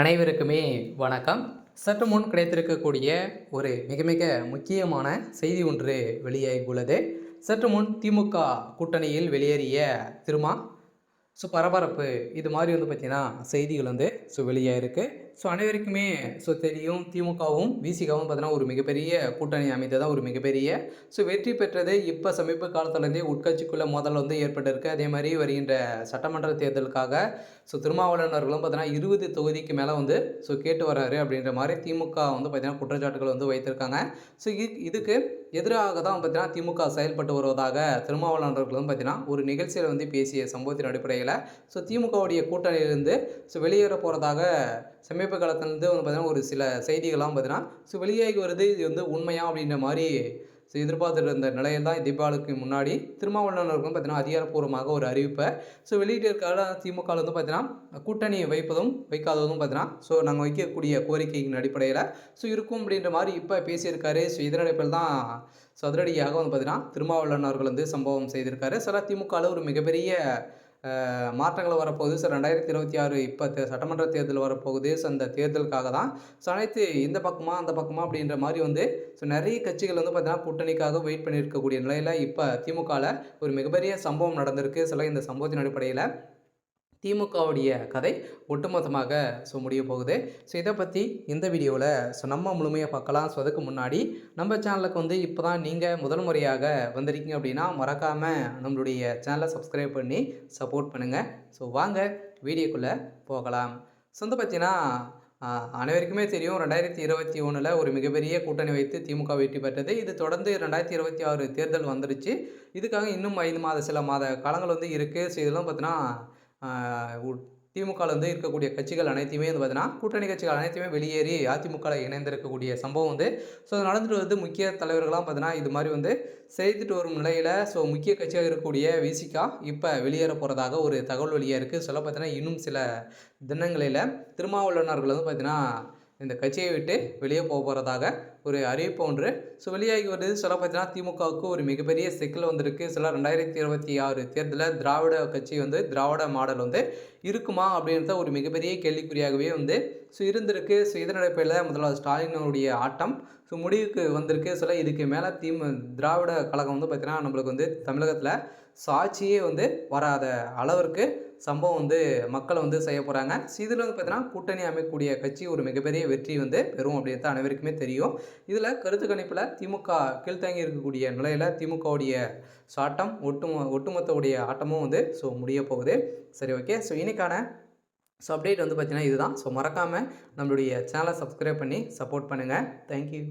அனைவருக்குமே வணக்கம். சற்று முன் கிடைத்திருக்கக்கூடிய ஒரு மிக மிக முக்கியமான செய்தி ஒன்று வெளியாகி உள்ளது சற்று முன் திமுக கூட்டணியில் வெளியேறிய திருமா ஸோ பரபரப்பு இது மாதிரி வந்து பார்த்திங்கன்னா செய்திகள் வந்து ஸோ வெளியாக இருக்குது ஸோ அனைவருக்குமே ஸோ தெரியும் திமுகவும் விசிகாவும் பார்த்தீங்கன்னா ஒரு மிகப்பெரிய கூட்டணி அமைத்ததான் ஒரு மிகப்பெரிய ஸோ வெற்றி பெற்றது இப்போ சமீப காலத்துலேருந்தே உட்கட்சிக்குள்ளே முதல்ல வந்து ஏற்பட்டிருக்கு. அதே மாதிரி வருகின்ற சட்டமன்ற தேர்தலுக்காக ஸோ திருமாவளவர்களும் பார்த்தீங்கன்னா இருபது தொகுதிக்கு மேலே வந்து ஸோ கேட்டு வர்றாரு அப்படின்ற மாதிரி திமுக வந்து பார்த்தீங்கன்னா குற்றச்சாட்டுகள் வந்து வைத்திருக்காங்க. ஸோ இதுக்கு எதிராக தான் பார்த்தீங்கன்னா திமுக செயல்பட்டு வருவதாக திருமாவளவர்களும் பார்த்தீங்கன்னா ஒரு நிகழ்ச்சியில் வந்து பேசிய சம்பவத்தின் அடிப்படையில் ஸோ திமுகவுடைய கூட்டணியிலிருந்து ஸோ வெளியேற போகிறதாக சமீப காலத்துலேருந்து வந்து பார்த்திங்கன்னா ஒரு சில செய்திகள்லாம் பார்த்தீங்கன்னா ஸோ வெளியாகி வருது. இது வந்து உண்மையா அப்படின்ற மாதிரி ஸோ எதிர்பார்த்துட்டு இருந்த நிலையில் தான் தீபாவளிக்கு முன்னாடி திருமாவளவர்களுக்கும் பார்த்தீங்கன்னா அதிகாரப்பூர்வமாக ஒரு அறிவிப்பை ஸோ வெளியிட்டிருக்கால திமுக வந்து பார்த்தீங்கன்னா கூட்டணி வைப்பதும் வைக்காததும் பார்த்தீங்கன்னா ஸோ நாங்கள் வைக்கக்கூடிய கோரிக்கையின் அடிப்படையில் ஸோ இருக்கும் அப்படின்ற மாதிரி இப்போ பேசியிருக்காரு. ஸோ இதன் அடிப்படையில் தான் ஸோ அதிரடியாக வந்து பார்த்தீங்கன்னா திருமாவளவன் அவர்கள் வந்து சம்பவம் செய்திருக்காரு. சில திமுகவில் ஒரு மிகப்பெரிய மாற்றங்கள் வரப்போகுது. ஸோ ரெண்டாயிரத்தி இருபத்தி ஆறு இப்போ சட்டமன்ற தேர்தல் வரப்போகுது. ஸோ அந்த தேர்தலுக்காக தான். ஸோ அனைத்து இந்த பக்கமாக அந்த பக்கமாக அப்படின்ற மாதிரி வந்து ஸோ நிறைய கட்சிகள் வந்து பார்த்தீங்கன்னா கூட்டணிக்காக வெயிட் பண்ணியிருக்கக்கூடிய நிலையில் இப்போ திமுகவில் ஒரு மிகப்பெரிய சம்பவம் நடந்திருக்கு. சில இந்த சம்பவத்தின் அடிப்படையில். திமுகவுடைய கதை ஒட்டுமொத்தமாக ஸோ முடிய போகுது. ஸோ இதை பற்றி இந்த வீடியோவில் ஸோ நம்ம முழுமையாக பார்க்கலாம். ஸோ அதுக்கு முன்னாடி நம்ம சேனலுக்கு வந்து இப்போ தான் நீங்கள் முதல் முறையாக வந்திருக்கீங்க அப்படின்னா மறக்காமல் நம்மளுடைய சேனலை சப்ஸ்கிரைப் பண்ணி சப்போர்ட் பண்ணுங்கள் ஸோ வாங்க வீடியோக்குள்ளே போகலாம். ஸோ வந்து பார்த்தீங்கன்னா அனைவருக்குமே தெரியும் ரெண்டாயிரத்தி இருபத்தி ஒன்றில் ஒரு மிகப்பெரிய கூட்டணி வைத்து திமுக வெற்றி பெற்றது. இது தொடர்ந்து ரெண்டாயிரத்தி இருபத்தி ஆறு தேர்தல் வந்துருச்சு. இதுக்காக இன்னும் ஐந்து மாத சில மாத காலங்கள் வந்து இருக்குது ஸோ இதெல்லாம் பார்த்தீங்கன்னா திமுகவில் வந்து இருக்கக்கூடிய கட்சிகள் அனைத்தையுமே வந்து பார்த்தீங்கன்னா கூட்டணி கட்சிகள் அனைத்தையுமே வெளியேறி அதிமுகவில் இணைந்திருக்கக்கூடிய சம்பவம் வந்து ஸோ நடந்துட்டு வந்து முக்கிய தலைவர்கள்லாம் பார்த்தீங்கன்னா இது மாதிரி வந்து செய்துட்டு வரும் நிலையில் ஸோ முக்கிய கட்சியாக இருக்கக்கூடிய விசிகா இப்போ வெளியேற போகிறதாக ஒரு தகவல் வெளியாக இருக்குது சொல்ல பார்த்தீங்கன்னா இன்னும் சில தினங்களில் திருமாவளவனர்கள் வந்து பார்த்தீங்கன்னா இந்த கட்சியை விட்டு வெளியே போக போகிறதாக ஒரு அறிவிப்பு ஒன்று. ஸோ வெளியாகி வருது. சொல்ல பார்த்தீங்கன்னா திமுகவுக்கு ஒரு மிகப்பெரிய சிக்கல் வந்திருக்கு. சில ரெண்டாயிரத்தி இருபத்தி ஆறு தேர்தலில் திராவிட கட்சி வந்து திராவிட மாடல் வந்து இருக்குமா அப்படின்றத ஒரு மிகப்பெரிய கேள்விக்குறியாகவே வந்து ஸோ இருந்திருக்கு. ஸோ இதனடைப்பில் முதல்வர் ஸ்டாலினுடைய ஆட்டம். ஸோ முடிவுக்கு வந்திருக்கு. சில இதுக்கு மேலே தீம் திராவிட கழகம் வந்து பார்த்திங்கன்னா நம்மளுக்கு வந்து தமிழகத்தில் சாட்சியே வந்து வராத அளவிற்கு சம்பவம் வந்து மக்களை வந்து செய்ய போகிறாங்க ஸோ இதில் வந்து பார்த்தீங்கன்னா கூட்டணி அமைக்கக்கூடிய கட்சி ஒரு மிகப்பெரிய வெற்றி வந்து பெறும் அப்படின்னு அனைவருக்குமே தெரியும். இதில் கருத்து கணிப்பில் திமுக கீழ்த்தங்கி இருக்கக்கூடிய நிலையில் திமுகவுடைய சாட்டம் ஒட்டுமொ ஒட்டுமொத்தவுடைய ஆட்டமும் வந்து ஸோ முடிய போகுது. சரி ஓகே ஸோ இன்றைக்கான ஸோ அப்டேட் வந்து பார்த்திங்கன்னா இதுதான். ஸோ மறக்காமல் நம்மளுடைய சேனலை சப்ஸ்கிரைப் பண்ணி சப்போர்ட் பண்ணுங்கள் தேங்க்யூ